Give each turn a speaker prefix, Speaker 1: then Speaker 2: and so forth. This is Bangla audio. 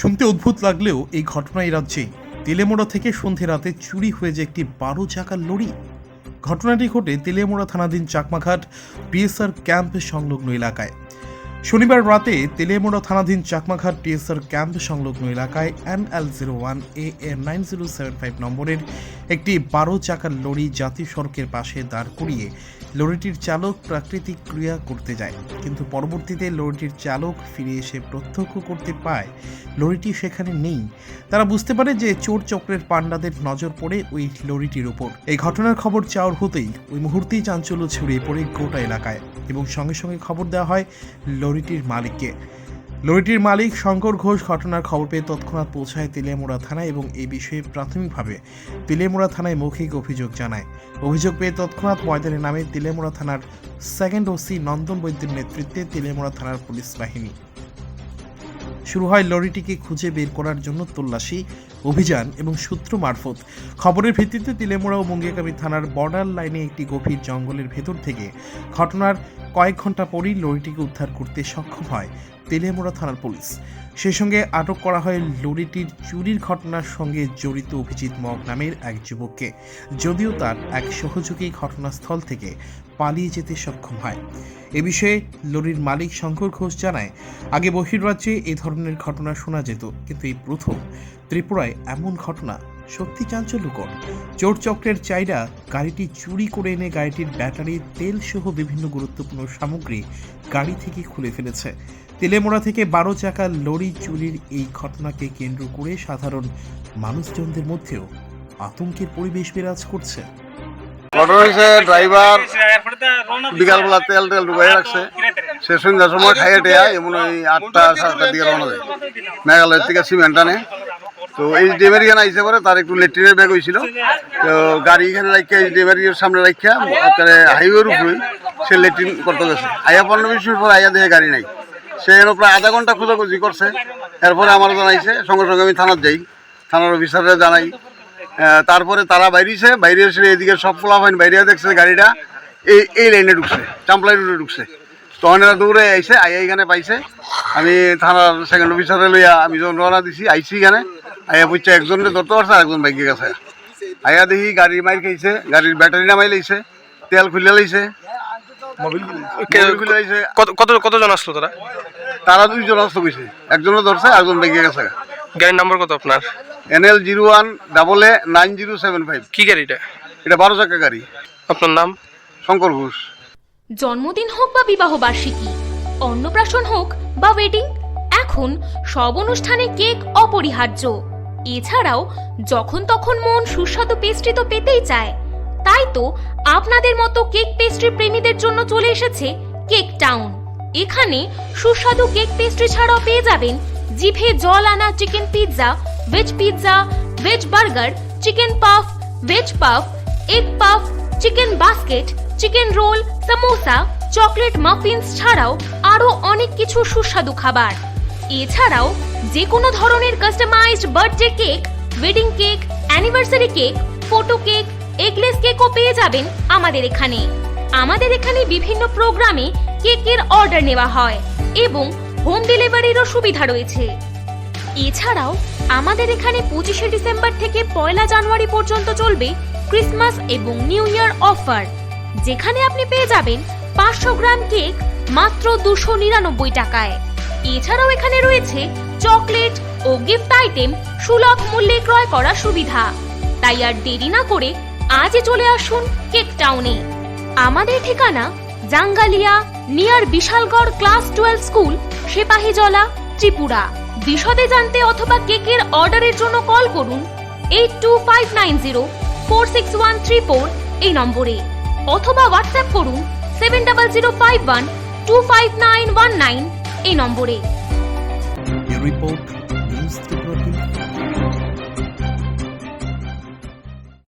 Speaker 1: শুনতে অদ্ভুত লাগলেও এই ঘটনা এই রাজ্যেই। তেলেমোড়া থেকে সন্ধে রাতে চুরি হয়ে যায় একটি বারো চাকার লরি, ঘটনাটি ঘটে তেলেমোড়া থানাধীন চাকমাঘাট পিএসআর ক্যাম্প সংলগ্ন এলাকায়। শনিবার রাতে তেলেমোড়া থানাধীন চাকমাঘাট পিএসআর ক্যাম্প সংলগ্ন এলাকায় N L zero one A এর নাইন জিরো সেভেন ফাইভ নম্বরের একটি বারো চাকার লরি জাতীয় সড়কের পাশে দাঁড় করিয়ে লরিটির চালক প্রাকৃতিক ক্রিয়া করতে যায়। কিন্তু পরবর্তীতে লরিটির চালক ফিরে এসে প্রত্যক্ষ করতে পায়, লরিটি সেখানে নেই। তারা বুঝতে পারে যে চোর চক্রের পাণ্ডাদের নজর পড়ে ওই লরিটির ওপর। এই ঘটনার খবর চাওয়ার হতেই ওই মুহূর্তেই চাঞ্চল্য ছড়িয়ে পড়ে গোটা এলাকায় এবং সঙ্গে সঙ্গে খবর দেওয়া হয় লরিটির মালিককে। লরিটির মালিক শঙ্কর ঘোষ ঘটনার খবর পেয়ে তৎক্ষণাৎ পৌঁছায় তেলিয়ামুড়া থানায় এবং এই বিষয়ে প্রাথমিকভাবে তেলিয়ামুড়া থানায় মৌখিক অভিযোগ জানায়। অভিযোগ পেয়ে তৎক্ষণাৎ ময়দানে নামে তেলিয়ামুড়া থানার সেকেন্ড ওসি নন্দন বৈদ্যের নেতৃত্বে তেলিয়ামুড়া থানার পুলিশ বাহিনী। শুরু হয় লরিটিকে খুঁজে বের করার জন্য তল্লাশি, অভিযান এবং সূত্র মারফত। খবরের ভিত্তিতে তিলেমোড়া ও মুঙ্গিয়াকামী থানার বর্ডার লাইনে একটি গভীর জঙ্গলের ভেতর থেকে ঘটনার কয়েক ঘণ্টা পরই লরিটিকে উদ্ধার করতে সক্ষম হয় তেলিয়ামোড়া থানার পুলিশ। সেই সঙ্গে আটক করা হয় লরিটির চুরির ঘটনার সঙ্গে জড়িত অভিজিৎ মগ নামের এক যুবককে। যদিও তার এক সহযোগী ঘটনাস্থল থেকে পালিয়ে যেতে সক্ষম হয়। এ বিষয়ে লরির মালিক শঙ্কর ঘোষ জানায়, আগে বহির্রাজ্যে এই ধরনের ঘটনা শোনা যেত, কিন্তু এই প্রথম ত্রিপুরায় এমন ঘটনা সত্যি চাঞ্চল্যকর চোর চক্রের চাইরা গাড়িটি চুরি করে এনে গাড়িটির ব্যাটারি তেল সহ বিভিন্ন গুরুত্বপূর্ণ সামগ্রী গাড়ি থেকে খুলে ফেলেছে। তেলেমোড়া থেকে বারো চাকা লরি চুরির এই ঘটনাকে কেন্দ্র করে সাধারণ মানুষজনদের মধ্যেও আতঙ্কের পরিবেশ বিরাজ করছে।
Speaker 2: ঘটনা হয়েছে ড্রাইভার বিকালবেলা তেল টেল ডুবাই রাখছে। সে সন্ধ্যার সময় খাইয়ে টেয়া এমন ওই আটটা সাতটার দিকে রওনা দেয়। মেঘালয়ের থেকে সিমেন্ট আনে। তো এই ডেমের এখানে আইসে পরে, তার একটু লেট্রিনের ব্যাগ হয়েছিল তো গাড়ি এখানে রাখিয়া এই ডেমের সামনে রাখিয়া তারে হাইওয়ের উপরে সে লেট্রিন করতে গেছে। আইয়া পনেরো বিশ মিনিট পরে আইয়া দেখে গাড়ি নাই। সে এখানে প্রায় আধা ঘণ্টা খোঁজাখুঁজি করছে। এরপরে আমার জানাইছে, সঙ্গে সঙ্গে আমি থানার যাই। থানার অফিসাররা জানাই। তারপরে তারা বাইরেছে, বাইরে এসে এদিকে সব ফোলা হয় বাইরে দেখছে গাড়িটা। এই এই লাইনে ঢুকছে, চাম্পলাই রোডে ঢুকছে। তখন এরা দৌড়ে আইসে আইয়া এখানে পাইছে। আমি থানার সেকেন্ড অফিসারে লইয়া আমি যখন রওনা দিছি আইসি এখানে। আইয়া বুঝছে একজনকে ধরতে পারছে আর একজন বাইকে গেছে আয়া দেখি গাড়ি মাইর খাইছে গাড়ির ব্যাটারি নামাই লাইছে তেল খুলে লাইছে। মোবিল খুলে লাইছে।
Speaker 3: কত কত কতজন আসলো তারা?
Speaker 2: তারা দুইজন অস্ত কইছে। একজনও ধরছে আর একজন বাইকে গেছে
Speaker 3: গাড়ির নাম্বার কত আপনার?
Speaker 2: NL zero one double A nine zero seven five.
Speaker 3: কি গাড়িটা
Speaker 2: এটা? বারো চাকা গাড়ি।
Speaker 3: আপনার নাম?
Speaker 2: শঙ্কর ঘোষ।
Speaker 4: জন্মদিন হোক বা বিবাহ বার্ষিকী অন্নপ্রাশন হোক বা ওয়েডিং এখন সব অনুষ্ঠানে কেক অপরিহার্য। এছাড়াও, যখন তখন মন সুস্বাদু পেস্ট্রি তো পেতেই চায়। তাই তো আপনাদের মতো কেক পেস্ট্রি প্রেমীদের জন্য চলে এসেছে কেক টাউন এখানে সুস্বাদু কেক পেস্ট্রি ছাড়াও পেয়ে যাবেন জিভে জল আনা chicken pizza veg pizza veg burger chicken puff veg puff egg puff chicken basket chicken roll samosa chocolate muffins ছাড়াও আরও অনেক কিছু সুস্বাদু খাবার। এছাড়াও যে কোনো ধরনের customized birthday cake wedding cake anniversary cake photo cake eggless কেকও পেয়ে যাবেন আমাদের এখানে। আমাদের এখানে বিভিন্ন প্রোগ্রামে কেকের অর্ডার নেওয়া হয় এবং হোম ডেলিভারিরও সুবিধা রয়েছে। এছাড়াও আমাদের এখানে পঁচিশে ডিসেম্বর থেকে পয়লা জানুয়ারি পর্যন্ত চলবে ক্রিসমাস এবং নিউ ইয়ার অফার যেখানে আপনি পেয়ে যাবেন পাঁচশো গ্রাম কেক মাত্র দুশো নিরানব্বই টাকায়। এছাড়াও এখানে রয়েছে চকলেট ও গিফট আইটেম সুলভ মূল্যে ক্রয় করার সুবিধা। তাই আর দেরি না করে আজই চলে আসুন কেক টাউনে। আমাদের ঠিকানা Jangalia near Bishalgarh class twelve school, Sepahijala, Tripura. বিশদে জানতে অথবা কেকের অর্ডারের জন্য কল করুন eight two five nine zero four six one three four এই নম্বরে। অথবা হোয়াটসঅ্যাপ করুন seven double zero five one two five nine one nine. এই নম্বরে।
Speaker 1: Report news